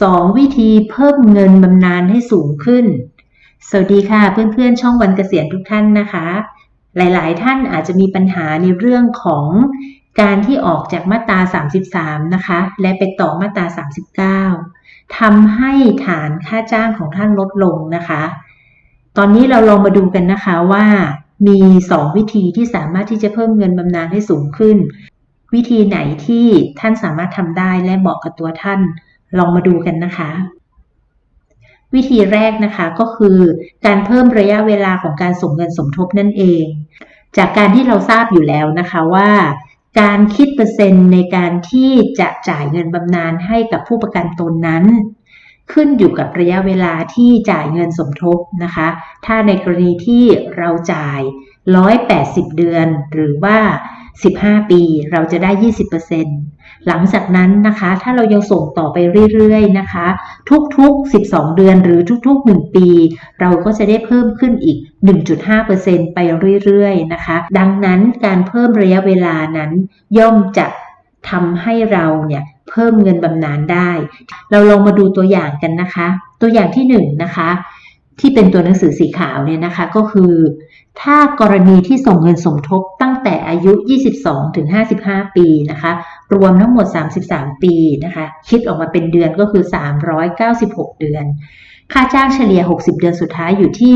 2 วิธีเพิ่มเงินบำนาญให้สูงขึ้น สวัสดีค่ะเพื่อนๆ ช่องวันเกษียณทุกท่านนะคะ หลายๆ ท่านอาจจะมีปัญหาในเรื่องของการที่ออกจากมาตรา 33 นะคะ และไปต่อมาตรา 39ทำให้ฐานค่าจ้างของท่านลดลงนะคะ ตอนนี้เราลองมาดูกันนะคะว่ามี 2 วิธีที่สามารถที่จะเพิ่มเงินบำนาญให้สูงขึ้น วิธีไหนที่ท่านสามารถทำได้และเหมาะกับตัวท่าน ลองมาดูกันนะคะ วิธีแรกนะคะก็คือการเพิ่มระยะเวลาของการส่งเงินสมทบนั่นเอง จากการที่เราทราบอยู่แล้วนะคะว่าการคิดเปอร์เซ็นต์ในการที่จะจ่ายเงินบำนาญให้กับผู้ประกันตนนั้น ขึ้นอยู่กับระยะเวลาที่จ่ายเงินสมทบนะคะ ถ้าในกรณีที่เราจ่าย 180 เดือน หรือว่า 15 ปี เราจะได้ 20%หลังจากนั้นนะคะ ถ้าเรายังส่งต่อไปเรื่อยๆนะคะ ทุกๆ 12 เดือนหรือทุก ๆ 1 ปี เราก็จะได้เพิ่มขึ้นอีก 1.5%ไปเรื่อยๆนะคะ ดังนั้นการเพิ่มระยะเวลานั้นย่อมจะทำให้เราเนี่ยเพิ่มเงินบำนาญได้ เราลองมาดูตัวอย่างกันนะคะ ตัวอย่างที่1นนะคะ ที่เป็นตัวหนังสือสีขาวเนี่ยนะคะก็คือ ถ้ากรณีที่ส่งเงินสมทบตั้งแต่อายุ 22 ถึง 55 ปีนะคะ รวมทั้งหมด 33 ปีนะคะ คิดออกมาเป็นเดือนก็คือ 396 เดือน ค่าจ้างเฉลี่ย 60 เดือนสุดท้ายอยู่ที่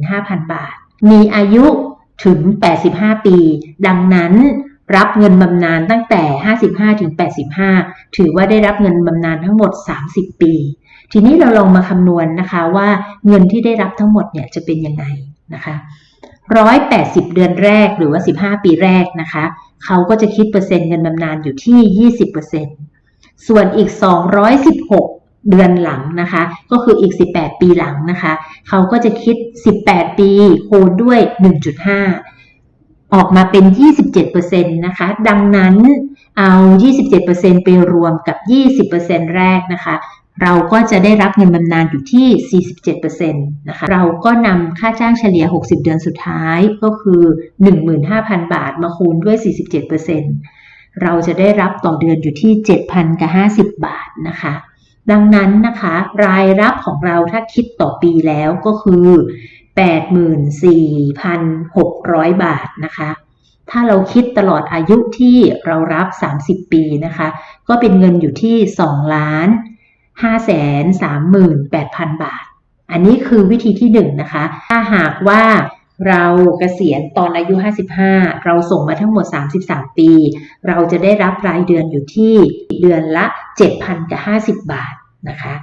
15,000 บาท มีอายุถึง 85 ปี ดังนั้นรับเงินบำนาญตั้งแต่ 55 ถึง 85 ถือว่าได้รับเงินบำนาญทั้งหมด 30 ปี ทีนี้เราลองมาคำนวณนนะคะว่าเงินที่ได้รับทั้งหมดเนี่ยจะเป็นยังไงนะคะ 180 เดือนแรกหรือว่า 15 ปีแรกนะคะ เขาก็จะคิดเปอร์เซ็นต์เงินบำนาญอยู่ที่ 20%ส่วนอีก 216 เดือนหลังนะคะ ก็คืออีก 18 ปีหลังนะคะ เขาก็จะคิด 18 ปีคูณด้วย 1.5 ออกมาเป็น 27%นะคะ ดังนั้นเอา 27%ไปรวมกับ 20%แรกนะคะ เราก็จะได้รับเงินบำนาญอยู่ที่ 47%นะคะ เราก็นำค่าจ้างเฉลี่ย 60 เดือนสุดท้ายก็คือ 15,000 บาทมาคูณด้วย 47%เราจะได้รับต่อเดือนอยู่ที่ 7,000กับ50 บาทนะคะ ดังนั้นนะคะ รายรับของเราถ้าคิดต่อปีแล้วก็คือ 84,600 บาทนะคะถ้าเราคิดตลอดอายุที่เรารับ 30 ปีนะคะ ก็เป็นเงินอยู่ที่2ล้าน 538,000 บาท อันนี้คือวิธีที่1นนะคะ ถ้าหากว่าเราเกษียณตอนอายุ 55 เราส่งมาทั้งหมด 33 ปี เราจะได้รับรายเดือนอยู่ที่เดือนละ 7,050 บาทนะคะ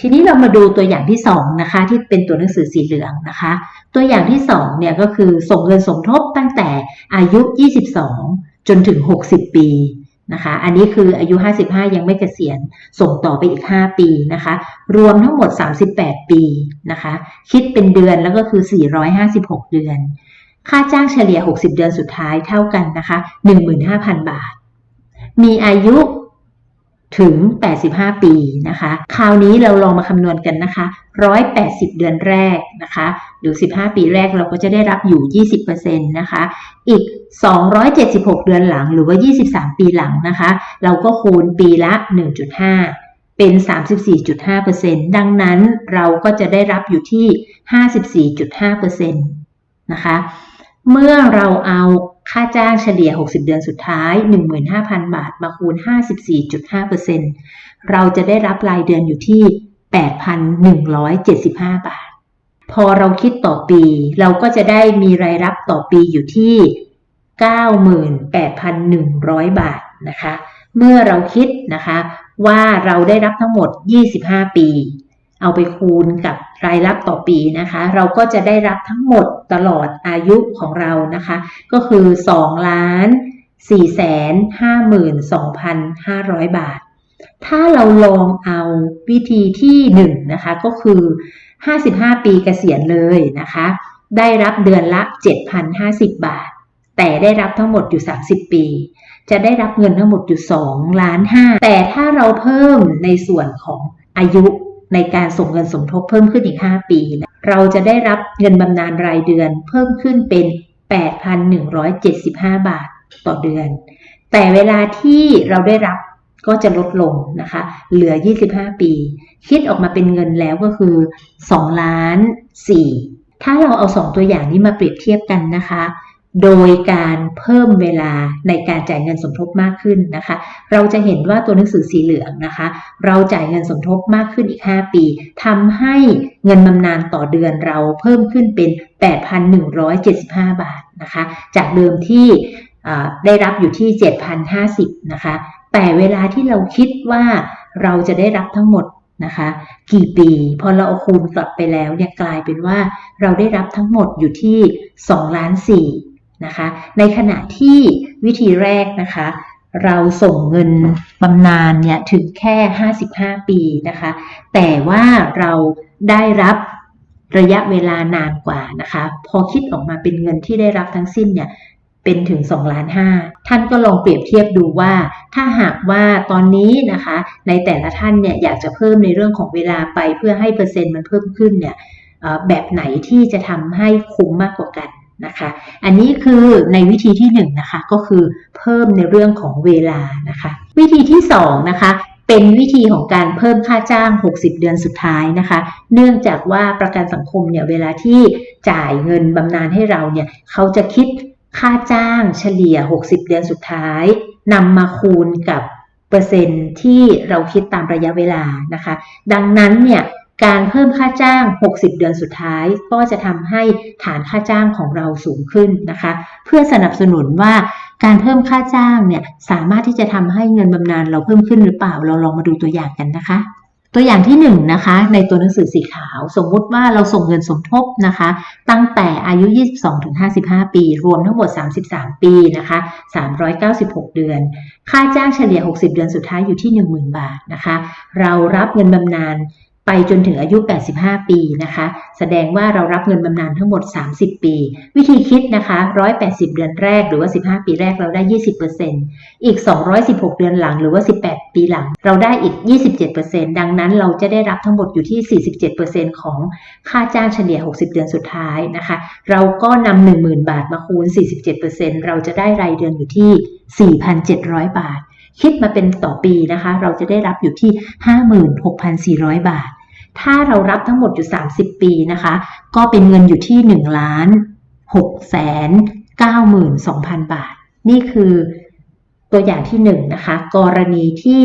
ทีนี้เรามาดูตัวอย่างที่ 2 นะคะ ที่เป็นตัวหนังสือสีเหลืองนะคะ ตัวอย่างที่ 2 เนี่ยก็คือส่งเงินสมทบตั้งแต่อายุ 22 จนถึง 60 ปี นะคะ อันนี้คืออายุ 55 ยังไม่เกษียณ ส่งต่อไปอีก 5 ปีนะคะ รวมทั้งหมด 38 ปีนะคะ คิดเป็นเดือนแล้วก็คือ 456 เดือน ค่าจ้างเฉลี่ย 60 เดือนสุดท้ายเท่ากันนะคะ 15,000 บาท มีอายุ ถึง 85 ปีนะคะ คราวนี้เราลองมาคำนวณกันนะคะ 180 เดือนแรกนะคะ หรือ 15 ปีแรกเราก็จะได้รับอยู่ 20%นะคะ อีก 276 เดือนหลังหรือว่า 23 ปีหลังนะคะ เราก็คูณปีละ 1.5เป็น 34.5%ดังนั้นเราก็จะได้รับอยู่ที่ 54.5%นะคะ เมื่อเราเอา ค่าจ้างเฉลี่ย 60 เดือนสุดท้าย 15,000 บาท มาคูณ 54.5%เราจะได้รับรายเดือนอยู่ที่ 8,175 บาท พอเราคิดต่อปี เราก็จะได้มีรายรับต่อปีอยู่ที่ 98,100 บาทนะคะ เมื่อเราคิดนะคะว่าเราได้รับทั้งหมด 25 ปี เอาไปคูณกับรายรับต่อปีนะคะ เราก็จะได้รับทั้งหมดตลอดอายุของเรานะคะ ก็คือ2ล้าน4แสน52,500บาท ถ้าเราลองเอาวิธีที่1นะคะก็คือ 55 ปีเกษียณเลยนะคะ ได้รับเดือนละ 7,050 บาท แต่ได้รับทั้งหมดอยู่ 30 ปี จะได้รับเงินทั้งหมดอยู่2ล้าน5แต่ถ้าเราเพิ่มในส่วนของอายุ ในการส่งเงินสมทบเพิ่มขึ้นอีก 5 ปี เราจะได้รับเงินบำนาญรายเดือนเพิ่มขึ้นเป็น 8,175 บาทต่อเดือน แต่เวลาที่เราได้รับก็จะลดลงนะคะ เหลือ 25 ปี คิดออกมาเป็นเงินแล้วก็คือ2ล้าน4ถ้าเราเอา 2 ตัวอย่างนี้มาเปรียบเทียบกันนะคะ โดยการเพิ่มเวลาในการจ่ายเงินสมทบมากขึ้นนะคะ เราจะเห็นว่าตัวหนังสือสีเหลืองนะคะ เราจ่ายเงินสมทบมากขึ้นอีก 5 ปีทำให้เงินบำนาญต่อเดือนเราเพิ่มขึ้นเป็น 8,175 บาทนะคะ จากเดิมที่ได้รับอยู่ที่ 7,050นะคะ แต่เวลาที่เราคิดว่าเราจะได้รับทั้งหมดนะคะ กี่ปีพอเราเอาคูณกลับไปแล้วเนี่ยกลายเป็นว่าเราได้รับทั้งหมดอยู่ที่2ล้าน4 นะคะ ในขณะที่วิธีแรกนะคะ เราส่งเงินบำนาญเนี่ยถึงแค่ 55 ปีนะคะ แต่ว่าเราได้รับระยะเวลานานกว่านะคะ พอคิดออกมาเป็นเงินที่ได้รับทั้งสิ้นเนี่ยเป็นถึง2ล้านห้าท่านก็ลองเปรียบเทียบดูว่า ถ้าหากว่าตอนนี้นะคะ ในแต่ละท่านเนี่ยอยากจะเพิ่มในเรื่องของเวลาไปเพื่อให้เปอร์เซ็นต์มันเพิ่มขึ้นเนี่ยแบบไหนที่จะทำให้คุ้มมากกว่ากัน นะคะ อันนี้คือในวิธีที่1นนะคะก็คือเพิ่มในเรื่องของเวลานะคะ วิธีที่2นะคะเป็นวิธีของการเพิ่มค่าจ้าง 60 เดือนสุดท้ายนะคะ เนื่องจากว่าประกันสังคมเนี่ยเวลาที่จ่ายเงินบำนาญให้เราเนี่ยเขาจะคิดค่าจ้างเฉลี่ย 60 เดือนสุดท้ายนำมาคูณกับเปอร์เซ็นต์ที่เราคิดตามระยะเวลานะคะ ดังนั้นเนี่ย การเพิ่มค่าจ้าง 60 เดือนสุดท้าย ก็จะทำให้ฐานค่าจ้างของเราสูงขึ้นนะคะ เพื่อสนับสนุนว่าการเพิ่มค่าจ้างเนี่ยสามารถที่จะทำให้เงินบำนาญเราเพิ่มขึ้นหรือเปล่า เราลองมาดูตัวอย่างกันนะคะ ตัวอย่างที่1นนะคะในตัวหนังสือสีขาว สมมุติว่าเราส่งเงินสมทบนะคะ ตั้งแต่อายุ 22-55 ปี รวมทั้งหมด 33 ปีนะคะ 396 เดือน ค่าจ้างเฉลี่ย 60 เดือนสุดท้ายอยู่ที่ 10,000 บาทนะคะ เรารับเงินบำนาญ ไปจนถึงอายุ 85 ปีนะคะ แสดงว่าเรารับเงินบำนาญทั้งหมด 30 ปี วิธีคิดนะคะ 180 เดือนแรกหรือว่า 15 ปีแรกเราได้ 20%อีก 216 เดือนหลังหรือว่า 18 ปีหลัง เราได้อีก 27%ดังนั้นเราจะได้รับทั้งหมดอยู่ที่ 47%ของค่าจ้างเฉลี่ย 60 เดือนสุดท้ายนะคะ เราก็นำ10,000 บาทมาคูณ 47%เราจะได้รายเดือนอยู่ที่ 4,700 บาทคิดมาเป็นต่อปีนะคะ เราจะได้รับอยู่ที่ 56,400 บาท ถ้าเรารับทั้งหมดอยู่ 30 ปีนะคะ ก็เป็นเงินอยู่ที่ 1 ล้าน6แสน92,000บาท นี่คือตัวอย่างที่1นนะคะ กรณีที่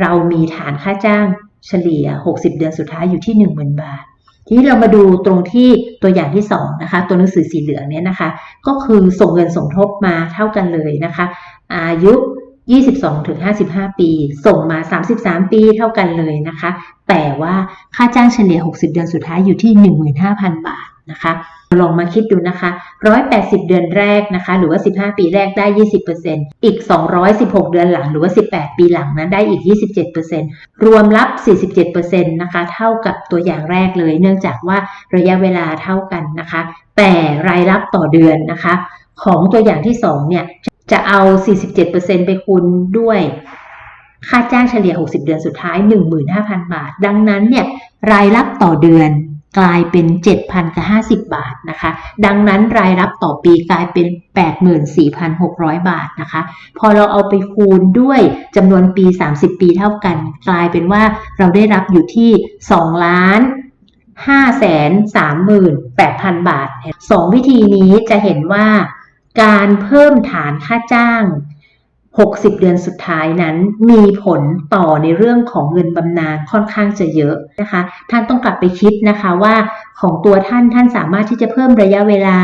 เรามีฐานค่าจ้างเฉลี่ย 60 เดือนสุดท้ายอยู่ที่ 10,000 บาท ทีนี้เรามาดูตรงที่ตัวอย่างที่2นะคะ ตัวหนังสือสีเหลืองเนี่ยนะคะ ก็คือส่งเงินสมทบมาเท่ากันเลยนะคะ อายุ 22ถึง55 ปี ส่งมา 33 ปีเท่ากันเลยนะคะ แต่ว่าค่าจ้างเฉลี่ย 60 เดือนสุดท้ายอยู่ที่ 15,000 บาทนะคะลองมาคิดดูนะคะ 180 เดือนแรกนะคะ หรือว่า 15 ปีแรกได้ 20%อีก 216 เดือนหลังหรือว่า 18 ปีหลังนะได้อีก 27%รวมรับ 47%นะคะ เท่ากับตัวอย่างแรกเลย เนื่องจากว่าระยะเวลาเท่ากันนะคะ แต่รายรับต่อเดือนนะคะ ของตัวอย่างที่ 2 เนี่ย จะเอา 47%ไปคูณด้วยค่าจ้างเฉลี่ย 60 เดือนสุดท้าย 15,000 บาท ดังนั้นเนี่ยรายรับต่อเดือนกลายเป็น 7,050 บาทนะคะ ดังนั้นรายรับต่อปีกลายเป็น 84,600 บาทนะคะ พอเราเอาไปคูณด้วยจำนวนปี 30 ปีเท่ากัน กลายเป็นว่าเราได้รับอยู่ที่ 2 ล้าน5 3 8 0 0 0 บาท 2 วิธีนี้จะเห็นว่า การเพิ่มฐานค่าจ้าง 60 เดือนสุดท้ายนั้นมีผลต่อในเรื่องของเงินบำนาญค่อนข้างจะเยอะนะคะ ท่านต้องกลับไปคิดนะคะว่าของตัวท่านท่านสามารถที่จะเพิ่มระยะเวลา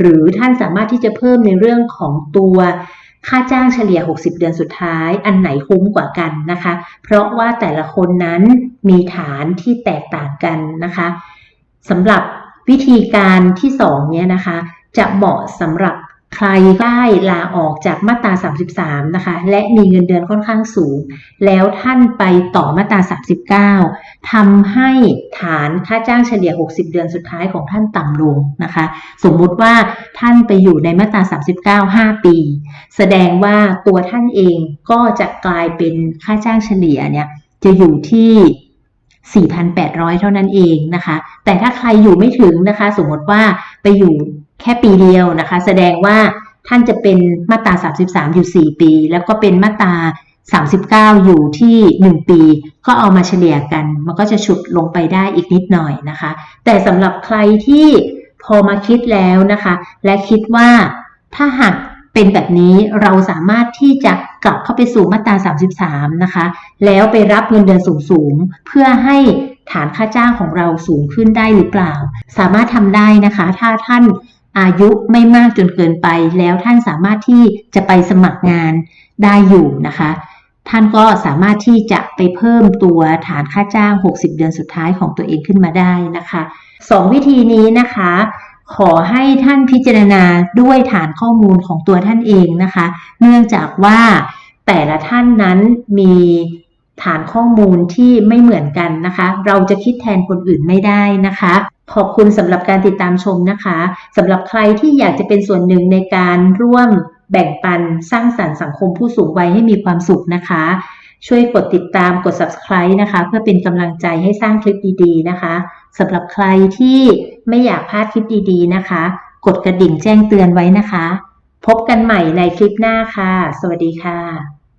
หรือท่านสามารถที่จะเพิ่มในเรื่องของตัวค่าจ้างเฉลี่ย 60 เดือนสุดท้าย อันไหนคุ้มกว่ากันนะคะ เพราะว่าแต่ละคนนั้นมีฐานที่แตกต่างกันนะคะสำหรับวิธีการที่2เนี่ยนะคะ จะเหมาะสำหรับ ใครได้ลาออกจากมาตรา 33 นะคะ และมีเงินเดือนค่อนข้างสูง แล้วท่านไปต่อมาตรา 39ทำให้ฐานค่าจ้างเฉลี่ย 60 เดือนสุดท้ายของท่านต่ำลงนะคะ สมมุติว่าท่านไปอยู่ในมาตรา 39 5 ปี แสดงว่าตัวท่านเองก็จะกลายเป็นค่าจ้างเฉลี่ยเนี่ยจะอยู่ที่ 4,800 เท่านั้นเองนะคะ แต่ถ้าใครอยู่ไม่ถึงนะคะ สมมติว่าไปอยู่แค่ปีเดียวนะคะ แสดงว่าท่านจะเป็นมาตรา 33 อยู่ 4 ปี แล้วก็เป็นมาตรา39 อยู่ที่ 1 ปี ก็เอามาเฉลี่ยกัน มันก็จะฉุดลงไปได้อีกนิดหน่อยนะคะ แต่สำหรับใครที่พอมาคิดแล้วนะคะ และคิดว่าถ้าหาก เป็นแบบนี้เราสามารถที่จะกลับเข้าไปสู่มาตรา 33 นะคะ แล้วไปรับเงินเดือนสูงๆ เพื่อให้ฐานค่าจ้างของเราสูงขึ้นได้หรือเปล่า สามารถทำได้นะคะ ถ้าท่านอายุไม่มากจนเกินไป แล้วท่านสามารถที่จะไปสมัครงานได้อยู่นะคะ ท่านก็สามารถที่จะไปเพิ่มตัวฐานค่าจ้าง 60 เดือนสุดท้ายของตัวเองขึ้นมาได้นะคะสองวิธีนี้นะคะ ขอให้ท่านพิจารณาด้วยฐานข้อมูลของตัวท่านเองนะคะ เนื่องจากว่าแต่ละท่านนั้นมีฐานข้อมูลที่ไม่เหมือนกันนะคะ เราจะคิดแทนคนอื่นไม่ได้นะคะ ขอบคุณสำหรับการติดตามชมนะคะสำหรับใครที่อยากจะเป็นส่วนหนึ่งในการร่วมแบ่งปันสร้างสรรค์สังคมผู้สูงวัยให้มีความสุขนะคะ ช่วยกดติดตามกด subscribe นะคะ เพื่อเป็นกำลังใจให้สร้างคลิปดีๆนะคะสำหรับใครที่ไม่อยากพลาดคลิปดีๆนะคะ กดกระดิ่งแจ้งเตือนไว้นะคะ พบกันใหม่ในคลิปหน้าค่ะ สวัสดีค่ะ